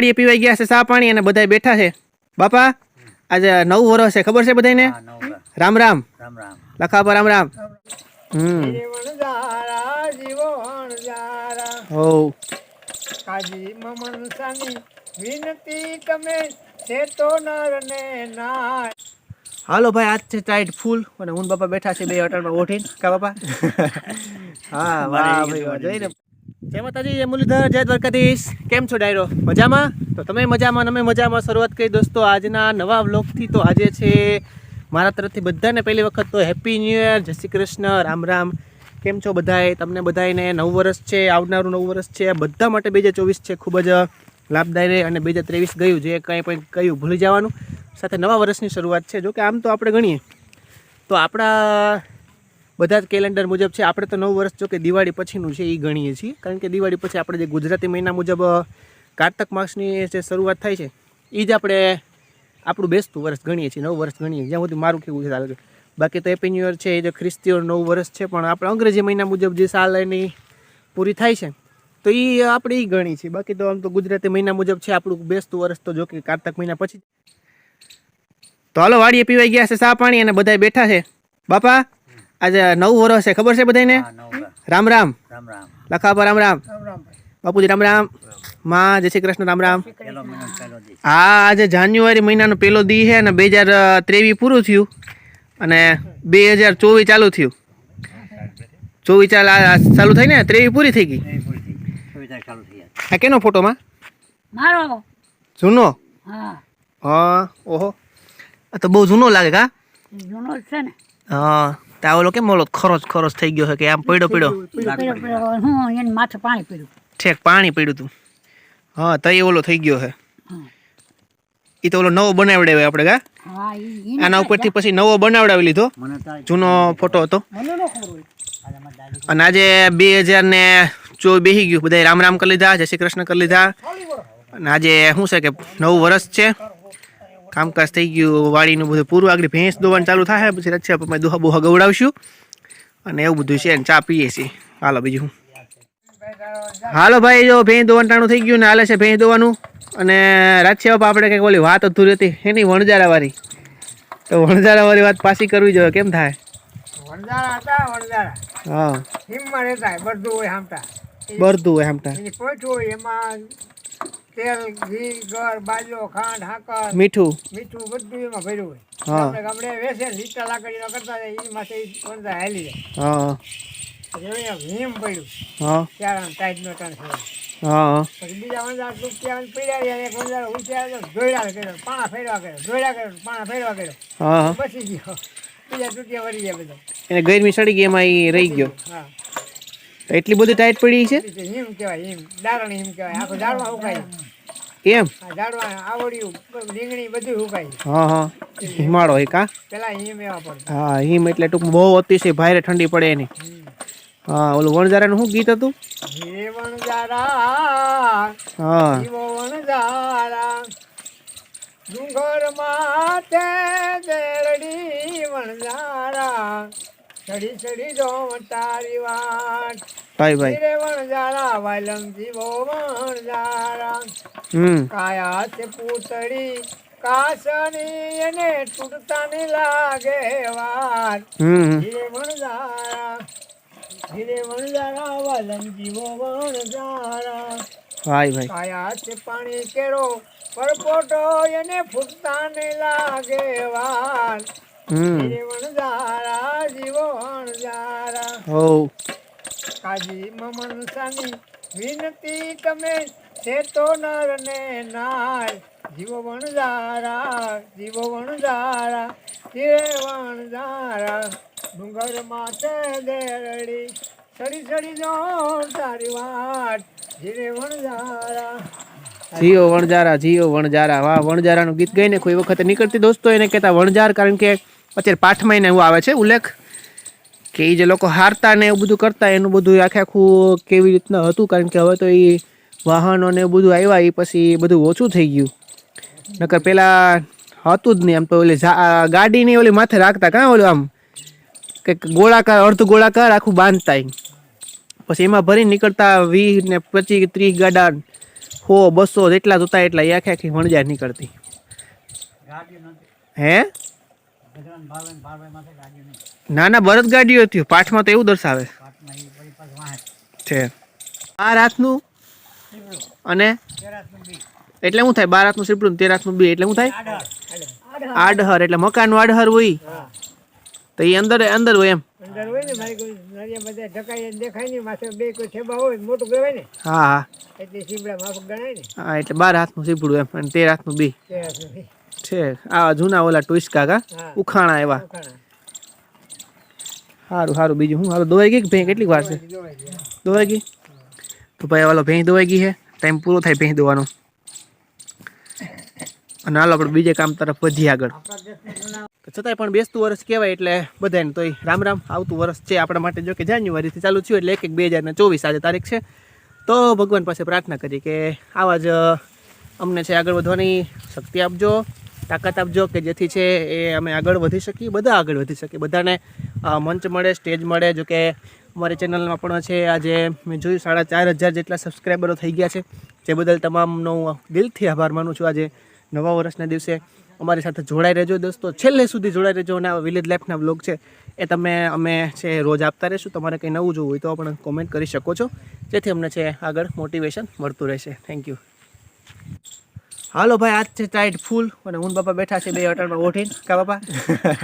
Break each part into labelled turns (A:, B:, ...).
A: વાડીએ પીવાઈ ગયા છે સા પાણી અને બધા બેઠા છે. બાપા આજે નવું વરસ છે ખબર છે બધાને રામ રામ.
B: રામ રામ.
A: લખા પર રામ રામ. હમ. હો.
C: કાજી મમનસાની વિનતી તમે છે તો નર ને
A: હાલો ભાઈ આજ છે ટાઈટ ફૂલ અને હું બાપા બેઠા છે બે હોટલમાં ઓઠીને કા બાપા? હા વાહ ભાઈ વાહ જોઈને જય માતાજી, જય મુરલીધર, જય દ્વારકાધીશ. કેમ છો ડાયરો? મજામાં? તો તમે મજામાં, અમે મજામાં. શરૂઆત કરી દોસ્તો, આજના નવા વ્લોગથી તો આજે છે મારા તરફથી બધાને પહેલી વખત તો હેપી ન્યૂ યર જય શ્રી કૃષ્ણ, રામ રામ. કેમ છો બધાએ તમને બધાને નવું વર્ષ છે, આવનારું નવું વર્ષ છે. બધા માટે બે છે, ખૂબ જ લાભદાયી અને બે ગયું, જે કંઈ પણ કહ્યું ભૂલી જવાનું. સાથે નવા વર્ષની શરૂઆત છે. જો કે આમ તો આપણે ગણીએ. તો આપણા બધા જ કેલેન્ડર મુજબ છે. આપણે તો નવ વર્ષ જો કે દિવાળી પછીનું છે, એ ગણીએ છીએ. કારણ કે દિવાળી પછી આપણે જે ગુજરાતી મહિના મુજબ કારતક માસની જે શરૂઆત થાય છે એ જ આપણે આપણું બેસતું વર્ષ ગણીએ છીએ, નવ વર્ષ ગણીએ જ્યાં સુધી મારું કેવું ચાલે છે બાકી તો હેપી ન્યૂ યર છે, એ જે ખ્રિસ્તીઓ નવ વર્ષ છે, પણ આપણે અંગ્રેજી મહિના મુજબ જે સાલ એની પૂરી થાય છે, તો એ આપણે એ ગણી છીએ. બાકી તો આમ તો ગુજરાતી મહિના મુજબ છે, આપણું બેસતું વર્ષ તો જો કે કારતક મહિના પછી તો હાલો, વાડીએ પીવાઈ ગયા છે સા પાણી અને બધા બેઠા છે. બાપા આજે નવું વર્ષ છે ખબર છે બધાને રામ રામ.
B: રામ રામ.
A: લખા પર રામ રામ.
C: રામ રામ
A: બાપુજી રામ રામ. માં જય શ્રી કૃષ્ણ રામ રામ. આ આજે જાન્યુઆરી મહિનાનો પહેલો દી છે અને બે હજાર ત્રેવીસ પૂરું થયું અને બે હજાર ચોવીસ ચાલુ થયું. ચોવીસ ચાલ આ ચાલુ થઈ ને? ત્રેવીસ પૂરી થઈ ગઈ. આ કેનો ફોટોમાં
D: મારો.
A: જૂનો?
D: હા.
A: હા ઓહો. આ તો બહુ જૂનો લાગે કા?
D: જૂનો છે ને.
A: હા. ત્યાં ઓલો કેમ ઓલો ખરોચ ખરોચ થઈ ગયો છે કે આમ પડ્યો પડ્યો
D: હું એને માથે પાણી પીડ્યું
A: ઠેક પાણી પડ્યું તું હા તો એ ઓલો થઈ ગયો છે. એ તો ઓલો નવો બનાવડાવ્યો આપણે કા આના ઉપરથી પછી નવો બનાવડાવી લીધો
B: તો
A: જૂનો ફોટો હતો
D: મને ન ખબર હોય
B: આજે મારી દાદી
A: અને આજે બે હજાર ને ચોવીસ બેસી ગયું બધા રામ રામ કરી લીધા જય શ્રી કૃષ્ણ કરી લીધા અને આજે શું છે કે નવું વર્ષ છે કામકાજ થઈ ગયું વાડીનું બધું પૂરું આગળ ભેંસ દોવાનું ચાલુ થાય પછી રચ્યા અમે દોહા બોહા ગવડાવશું. અને એવું બધું છે ચા પીએ છીએ. હાલો બીજું હાલો ભાઈ જો ભેંસ દોવાનું ટાણું થઈ ગયું ને હાલે છે ભેંસ દોવાનું. અને બાપા આપણે કંઈક ઓલી વાત અધૂરી હતી એની વણજારાવાળી તો વણજારા વાળી વાત પાછી કરવી જોઈએ કેમ થાય?
C: વણજારા હતા વણજારા
A: હા.
C: હિમમાં રહેતા બધું હોય હામટા
A: બરતું હોય
C: એમાં તેલ ઘી ગળ બાજો ખાંડ હાકર
A: મીઠું?
C: મીઠું બધું એમાં ભર્યું હોય. આપણે ગામડે વેસે લીટા લાકડી કરતા એ માટે માથે હાલી જાય
A: હા.
C: હિમ પડ્યું.
A: હા.
C: ત્યારે પછી બીજા વંજાર ટૂંક્યા પીડ્યા એક વંજાર કર્યો પાણા ફેરવા કર્યો ધોયડા કર્યો પાણા ફેરવા કર્યો. પછી ગયો. બીજા ટૂંક્યા વળી ગયા બધા.
A: એને ગરમી સડી ગઈ એમાં એ રહી ગયો.
C: હા.
A: તો એટલી બધી ટાઈટ પડી છે?
C: એટલે હિમ કહેવાય હિમ દારણી હિમ કહેવાય આખું ઝાડવા ઉકાય
A: એમ
C: આ ઝાડવા આવડ્યું રીંગણી બધું ઉકાય
A: હા હા. હિમાળો હોય કા
C: પેલા હિમ એવા પડતા
A: હા, હિમ એટલે ટૂંક બહુ અતિશય ભારે ઠંડી પડે એની. હા, ઓલું વણઝારાનું શું ગીત હતું?
C: હે. વણજારા
A: હા
C: જીવો વણજારા ડુંગર માથે દેરડી વણજારા ચડી ચડી જો તારી વાટ.
A: ભાઈ ભાઈ.
C: ધીરે વણજારા વાલમ જીવો વણજારા
A: હમ.
C: કાયા છે પૂતળી કાસની એને તૂટતા ની લાગે વાર
A: હમ
C: ધીરે વણજારા ધીરે વણજારા વાલમ જીવો વણજારા
A: ભાઈ ભાઈ.
C: કાયા છે પાણી કેરો પરપોટો એને ફૂટતા ને લાગે વણજારા જીવો વણજારા
A: હો
C: કાજી મમનસાની વિનતી તમે છે તો નર ને નાય જીવો વણઝારા જીવો વણઝારા જીવે વણઝારા ડુંગર માથે દેરડી સડી સડી જો તારી વાટ. જીવે વણઝારા
A: જીઓ વણજારા જીઓ વણજારા વાહ વણજારાનું ગીત ગાઈને કોઈ વખત નીકળતી દોસ્તો એને કહેતા વણજાર કારણ કે અત્યારે પાઠમાં એને એવું આવે છે ઉલ્લેખ. કે એ જે લોકો હારતા ને એવું બધું કરતા એનું બધું આખે આખું કેવી રીતના હતું? કારણ કે હવે તો એ વાહનો ને બધું આવ્યા એ પછી બધું ઓછું થઈ ગયું. નકર પેલા હતું જ નહીં આમ તો ઓલી ગાડી ગાડીની ઓલી માથે રાખતા કાં ઓલું આમ? કંઈક ગોળાકાર અર્ધ ગોળાકાર આખું બાંધતા પછી એમાં ભરી નીકળતા વીસ ને પચીસ ત્રીસ ગાડા હો બસો જેટલા જોતા એટલા એ આખી આખી વણજાર નીકળતી. હે?
B: ને
A: ના બળદ ગાડીઓ હતી. પાઠમાં તો એવું દર્શાવે. છે. આ રાતનું અને એટલે શું થાય? બાર હાથનું સીપડું ને તેર રાતનું બી એટલે શું થાય? આડહર. એટલે મકાનનું આડહર હોય. તો એ અંદર અંદર હોય એમ.
C: અંદર હોય ને મારી કોઈ બધા ઢકાઈ દેખાય ને માથે બે કોઈ છેબા હોય મોટું કહેવાય ને.
A: હા હા.
C: એટલે સીબડા માફક ગણાય ને.
A: હા એટલે બાર હાથનું સીપડું એમ અને તેર હાથનું બી.
C: હાથનું.
A: છે. આ જૂના ઓલા ટુઈસ્કા
C: કાકા.
A: ઉખાણા એવા. સારું સારું બીજું હું? હાલો દોવાઈ ગઈ ભેંક ભેં કેટલી વાર છે? દોવાઈ ગઈ તો ભાઈ ઓલો ભેં દોવાઈ ગઈ છે. ટાઈમ પૂરો થાય ભેં દોવાનો. અને હાલો આપણે બીજે કામ તરફ વધીએ આગળ. છતાંય પણ બેસતું વર્ષ કહેવાય એટલે બધાને તોય રામ રામ આવતું વર્ષ છે આપણા માટે. જો કે જાન્યુઆરીથી ચાલુ થયું એટલે એક એક બે હજાર ચોવીસ આજે તારીખ છે. તો ભગવાન પાસે પ્રાર્થના કરી કે આવા જ અમને છે આગળ વધવાની શક્તિ આપજો. તાકાત આપજો કે જેથી છે એ અમે આગળ વધી શકીએ, બધા આગળ વધી શકીએ. બધાને મંચ મળે, સ્ટેજ મળે. જો કે અમારી ચેનલમાં પણ છે, આજે મેં જોયું સાડા ચાર હજાર જેટલા સબસ્ક્રાઈબરો થઈ ગયા છે. જે બદલ તમામનો દિલથી આભાર માનું છું. આજે નવા વર્ષના દિવસે અમારી સાથે જોડાઈ રહેજો દોસ્તો. છેલ્લે સુધી જોડાઈ રહેજો અને વિલેજ લાઈફના બ્લોગ છે, એ તમે, અમે છે, રોજ આપતા રહીશું. તમારે કંઈ નવું જોવું હોય તો પણ કોમેન્ટ કરી શકો છો. જેથી અમને છે, આગળ મોટિવેશન મળતું રહેશે. થેન્ક યુ હાલો ભાઈ આજ છે ટાઈટ ફૂલ અને હું ને બાપા બેઠા છે બે હોટલમાં ઓઠીને કા બાપા?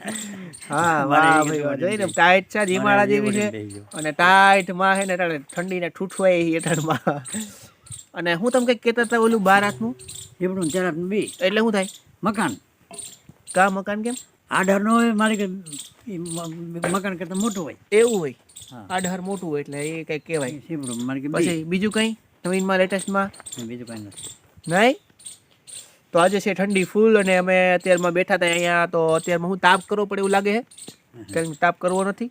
A: હા વાહ ભાઈ વાહ. જોઈને ટાઈટ છે જીમાળા જેવી છે. અને ટાઈટમાં હે ને ટાણે ઠંડીને ઠૂઠવાય એ હેઠળમાં અને હું તમને કંઈક કહેતા હતા ઓલું બાર હાથનું?
B: સીવડું ચાર બી.
A: એટલે શું થાય?
B: મકાન.
A: કા મકાન કેમ?
B: આડર નો હોય મારે કે મકાન કરતાં મોટું હોય.
A: એવું હોય?
B: હા.
A: મોટું હોય એટલે એ કંઈક કહેવાય.
B: સીવડું મારે કે
A: પછી બીજું કંઈ? નવીનમાં લેટેસ્ટમાં
B: બીજું કંઈ નથી.
A: નહીં? તો આજે છે ઠંડી ફૂલ અને અમે અત્યારમાં બેઠા હતા અહીંયા તો અત્યારમાં હું તાપ કરવો પડે એવું લાગે છે? કારણ કે તાપ કરવો નથી?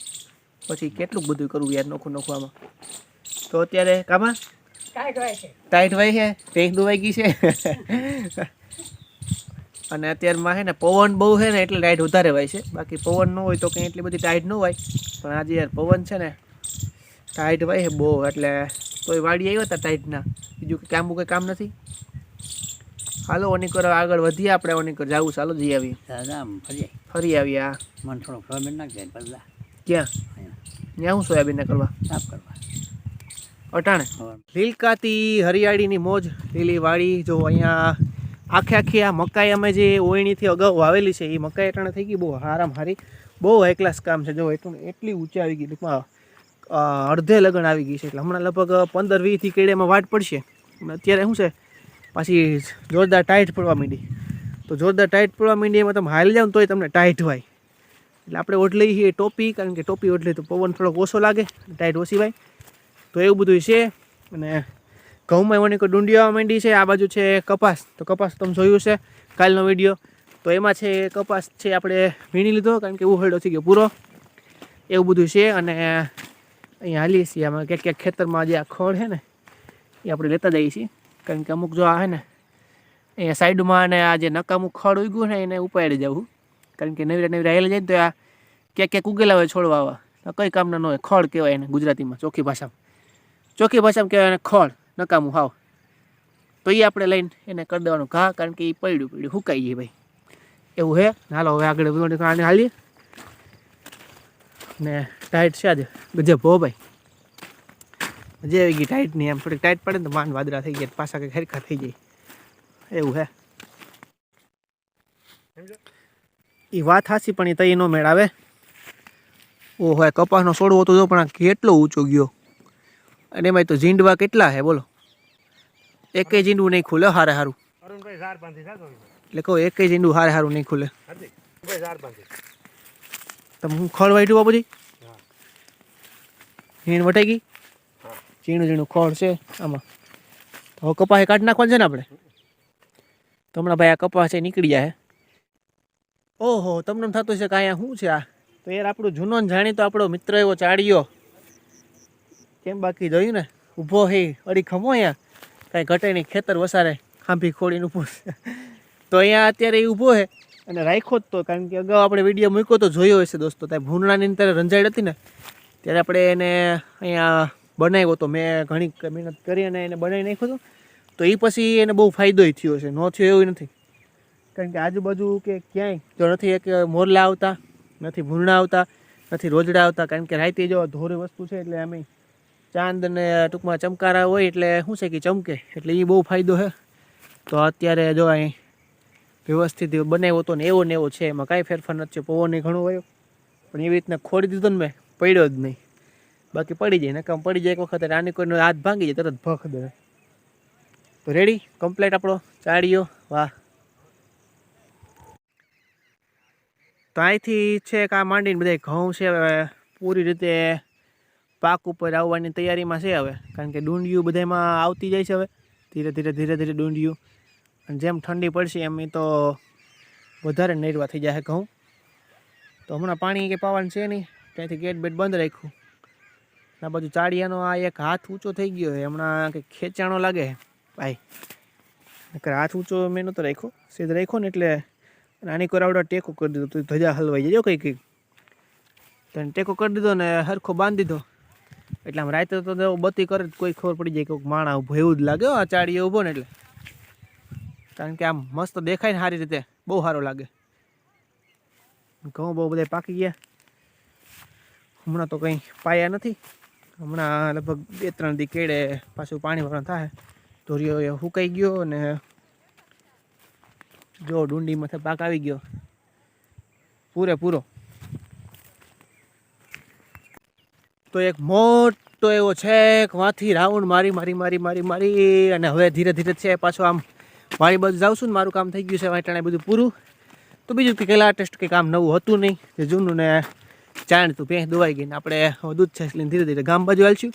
A: પછી કેટલું બધું કરવું યાર નોખું નોખું આમાં તો અત્યારે કામાં?
C: ટાઈટ હોય છે.
A: ટાઈટ વાય છે? પેક દુવાઈ ગઈ છે? અને અત્યારમાં છે ને પવન બહુ છે ને એટલે ટાઈટ વધારે હોય છે. બાકી પવન ન હોય તો કંઈ એટલી બધી ટાઈટ ન હોય પણ આજે યાર પવન છે ને ટાઈટ વાય છે બહુ. એટલે કોઈ વાડી આવ્યા હતા ટાઈટના. બીજું કંઈ કામ કંઈ કામ નથી? હાલો ઓનીકર આગળ વધીએ આપણે ઓનીકર જાવું ચાલો જઈ
B: આવી ફરી
A: ફરી આવીએ આ
B: મને થોડો સોયાબીન નાખ જાય બદલા
A: ક્યાં? ત્યાં હું સોયાબીનને કરવા
B: સાફ કરવા.
A: અટાણે? લીલકાતી હરિયાળીની મોજ લીલી વાડી જો અહીંયા આખે આખી આ મકાઈ અમે જે ઓયણીથી અગાઉ વાવેલી છે એ મકાઈ અટાણે થઈ ગઈ બહુ હારામ હારી. બહુ હાઈ ક્લાસ કામ છે. જો એટલું એટલી ઊંચી આવી ગઈ ટૂંકમાં અડધે લગ્ન આવી ગઈ છે. એટલે હમણાં લગભગ પંદર વીસથી કેડેમાં વાટ પડશે. અત્યારે શું છે? પાછી જોરદાર ટાઈટ પડવા માંડી. તો જોરદાર ટાઈટ પડવા માંડી એમાં તમે હાલી ને તોય તમને ટાઈટ હોય. એટલે આપણે ઓઢલી છીએ ટોપી, કારણ કે ટોપી ઓઢલી તો પવન થોડોક ઓછો લાગે, ટાઈટ ઓછી હોય. તો એવું બધું છે. અને ઘઉંમાં એવાની કોઈ ડુંડી આવવા માંડી છે. આ બાજુ છે કપાસ. તો કપાસ તમે જોયું છે કાલનો વીડિયો. તો એમાં છે કપાસ છે આપણે વીણી લીધો, કારણ કે ઉહળો થઈ ગયો પૂરો. એવું બધું છે. અને અહીંયા હાલીએ છીએ. આમાં ક્યાંક ક્યાંક ખેતરમાં જે આ ખોળ છે ને, એ આપણે લેતા જઈએ છીએ. કારણ કે અમુક જો આ છે ને, અહીંયા સાઈડમાં અને આ જે નકામું ખડ ઉગ્યું ને એને ઉપાડી જવું કારણ કે નવી નવી રહેલા જાય ને તો આ ક્યાંક ક્યાંક ઉગેલા હોય છોડવા આવા. કંઈ કામના ન હોય, ખડ કહેવાય એને ગુજરાતીમાં ચોખ્ખી ભાષામાં. ચોખ્ખી ભાષામાં કહેવાય એને ખડ, નકામું, હાવ. તો એ આપણે લઈને એને કરી દેવાનું ઘા, કારણ કે એ પડ્યું પડ્યું, હુકાઈ જાય ભાઈ. એવું હે? હાલો, હવે આગળ આને હાલીએ. ને ટાઈટ છે આજે. ગજબ હો ભાઈ. મજા આવી ગઈ ટાઈટ નહીં એમ થોડીક ટાઈટ પડે ને તો માન વાદળા થઈ ગયા પાછા કંઈક હરખા થઈ જાય. એવું હે. એ વાત હાસી પણ એ તઈ નો મેળ આવે ઓહો કપાસનો છોડવો તો જો પણ આ કેટલો ઊંચો ગયો. અને એમાંય તો ઝીંડવા કેટલા હે બોલો. એકેય ઝીંડવું નહીં ખુલે હારે હારું. એટલે કહો એકેય ઝીંડું હારે હારું નહીં ખુલે. તમે હું ખળ વાઈટું બાપુજી ઝીણ વટાઈ ગઈ? ઝીણું ઝીણું ખોળ છે, આમાં. તો હવે કપાસ કાઢી નાખવાનું છે ને આપણે? તો હમણાં ભાઈ આ કપાસ છે નીકળી જાય. ઓહો, તમને થતું છે કે અહીંયા શું છે આ? તો યાર આપણું જૂનો ને જાણીતો આપણો મિત્ર એવો ચાડ્યો કેમ બાકી જોયું ને? ઊભો હે, અડી ખમો અહીંયા. કાંઈ ઘટે નહીં, ખેતર વસારે, ખાંભી ખોડીને ઊભો તો અહીંયા અત્યારે એ ઊભો છે અને રાખ્યો જ તો, કારણ કે અગાઉ આપણે વીડિયો મૂક્યો તો જોયો હશે દોસ્તો. ત્યાં ભૂંડાની અંદર રંજાઈ હતી ને, ત્યારે આપણે એને અહીંયા બનાવ્યો તો મેં ઘણી મહેનત કરી અને એને બનાવી નાખ્યો હતો. તો એ પછી એને બહુ ફાયદો થયો છે. ન થયો એવું નથી. કારણ કે આજુબાજુ કે ક્યાંય જો નથી એક મોરલા આવતા, નથી ભૂરણા આવતા, નથી રોજડા આવતા. કારણ કે રાતે જો ધોરી વસ્તુ છે એટલે અમે ચાંદ ને ટૂંકમાં ચમકારા હોય એટલે શું છે કે ચમકે? એટલે એ બહુ ફાયદો છે તો અત્યારે જો અહીં વ્યવસ્થિત બનાવ્યો હતો ને એવો ને એવો છે. એમાં કાંઈ ફેરફાર નથી પવન ઘણો હોય પણ એવી રીતના ખોડી દીધો ને મેં, પડ્યો જ નહીં. બાકી પડી જાય નકામ પડી જાય એક વખત રાની કોઈનો હાથ ભાંગી જાય, તરત ભખ દે. તો રેડી કમ્પ્લેટ આપણો ચાળીઓ વાહ. તો અહીંથી છે કે આ માંડીને બધા ઘઉં છે હવે, પૂરી રીતે પાક ઉપર આવવાની તૈયારીમાં છે હવે. કારણ કે ડુંડિયું બધામાં આવતી જાય છે હવે. ધીરે ધીરે ધીરે ધીરે ડુંડિયું. અને જેમ ઠંડી પડશે એમ એ તો વધારે નેરવા થઈ જાય ઘઉં. તો હમણાં પાણી કે પાવાનું છે નહીં ત્યાંથી ગેટ બેટ બંધ રાખ્યું. આ બાજુ ચાળિયાનો આ એક હાથ ઊંચો થઈ ગયો છે. હમણાં કંઈક ખેંચાણો લાગે ભાઈ, નકર હાથ ઊંચો મેં નહોતો રાખ્યો. સીધ રાખ્યો ને એટલે નાની આવડો ટેકો કરી દીધો. તો ધજા હલવાઈ જાય કંઈક કંઈક. તો ટેકો કરી દીધો ને હરખો બાંધી દીધો. એટલે આમ રાતે તો બત્તી કરે કોઈ ખબર પડી જાય કે માણા ઊભો એવું જ લાગે આ ચાળીએ ઊભો ને એટલે. કારણ કે આમ મસ્ત દેખાય ને સારી રીતે. બહુ સારો લાગે. ઘઉં બહુ બધા પાકી ગયા. હમણાં તો કંઈ પાયા નથી. હમણાં લગભગ બે ત્રણ દી કેડે પાછું પાણી ભરણ થાય. ધોરીઓ એ સુકાઈ ગયો અને જો ડુંડી માથે પાક આવી ગયો. પૂરેપૂરો તો એક મોટો એવો છેક, વાંથી રાઉન્ડ મારી મારી મારી મારી મારી અને હવે ધીરે ધીરે છે પાછો આમ મારી બાજુ જાઉં છું ને મારું કામ થઈ ગયું છે વાંટાણે બધું પૂરું. તો બીજું કે પેલા ટેસ્ટ કંઈ કામ નવું હતું નહીં જૂનું ને જાણીતું ભેંસ દોવાઈ ગઈ ને આપણે દૂધ છે એટલે ધીરે ધીરે ગામ બાજુ હાલશું.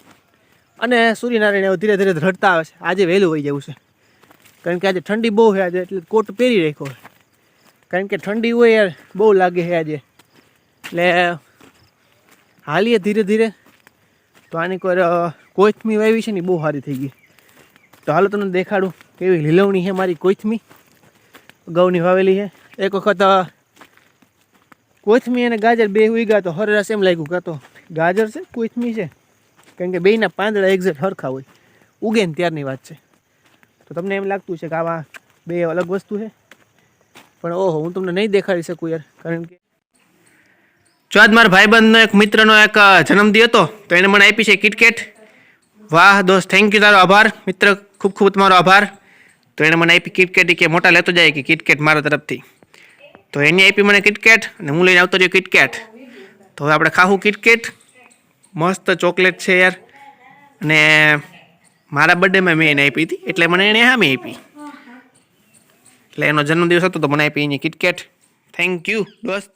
A: અને સૂર્યનારાયણ ધીરે ધીરે રડતા આવે છે. આજે વહેલું હોઈ જવું છે. કારણ કે આજે ઠંડી બહુ છે આજે, એટલે કોટ પહેરી રાખ્યો કારણ કે ઠંડી હોય યાર, બહુ લાગે છે આજે. એટલે હાલીએ ધીરે ધીરે. તો આની કોઈ કોથમી વાવી છે ને બહુ સારી થઈ ગઈ. તો હાલો તમને દેખાડું કેવી લીલવણી છે મારી કોથમી અગાઉની વાવેલી છે. એક વખત કોથમી અને ગાજર બે ઉગ્યા તો હરરાશ એમ લાગ્યું કાં તો ગાજર છે કોથમી છે. કારણ કે બેયના પાંદડા એક્ઝેક્ટ હરખા હોય. ઉગે ને ત્યારની વાત છે. તો તમને એમ લાગતું છે કે આવા બે અલગ વસ્તુ છે. પણ ઓહો, હું તમને નહીં દેખાડી શકું યાર, કારણ કે જો આજ મારા ભાઈબંધનો એક મિત્રનો એક જન્મદિન હતો, તો એણે મને આપી છે કિટકેટ વાહ, દોસ્ત થેન્ક યુ તારો આભાર. મિત્ર, ખૂબ ખૂબ તમારો આભાર. તો એણે મને આપી કિટકેટ કે મોટા લેતો જાય કે કિટકેટ મારા તરફથી. તો એની આપી મને કિટકેટ અને હું લઈને આવતો રહ્યો કિટકેટ તો હવે આપણે ખાવું કિટકેટ મસ્ત ચોકલેટ છે યાર. અને મારા બર્થડેમાં મેં એને આપી હતી. એટલે મને એણે હામી આપી. એટલે એનો જન્મદિવસ હતો તો મને આપી એની કિટકેટ થેન્ક યુ દોસ્ત.